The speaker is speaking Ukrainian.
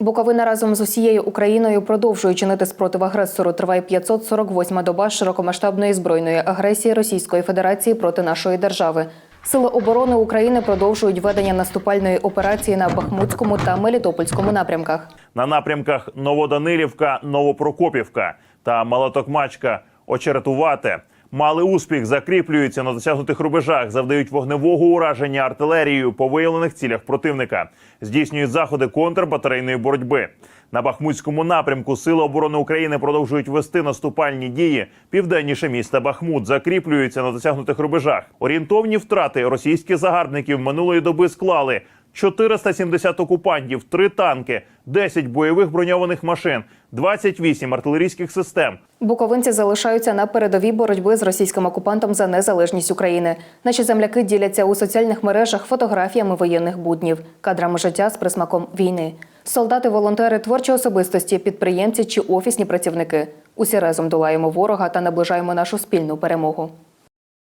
Буковина разом з усією Україною продовжує чинити спротив агресору. Триває 548-ма доба широкомасштабної збройної агресії Російської Федерації проти нашої держави. Сили оборони України продовжують ведення наступальної операції на Бахмутському та Мелітопольському напрямках. на напрямках Новоданилівка, Новопрокопівка та Малотокмачка очеретувати. Мали успіх, закріплюються на досягнутих рубежах, завдають вогневого ураження артилерією по виявлених цілях противника, здійснюють заходи контрбатарейної боротьби. На Бахмутському напрямку Сили оборони України продовжують вести наступальні дії південніше міста Бахмут, закріплюються на досягнутих рубежах. Орієнтовні втрати російських загарбників минулої доби склали 470 окупантів, 3 танки, 10 бойових броньованих машин, 28 артилерійських систем. Буковинці залишаються на передовій боротьби з російським окупантом за незалежність України. Наші земляки діляться у соціальних мережах фотографіями воєнних буднів, кадрами життя з присмаком війни. Солдати, волонтери, творчі особистості, підприємці чи офісні працівники. Усі разом долаємо ворога та наближаємо нашу спільну перемогу.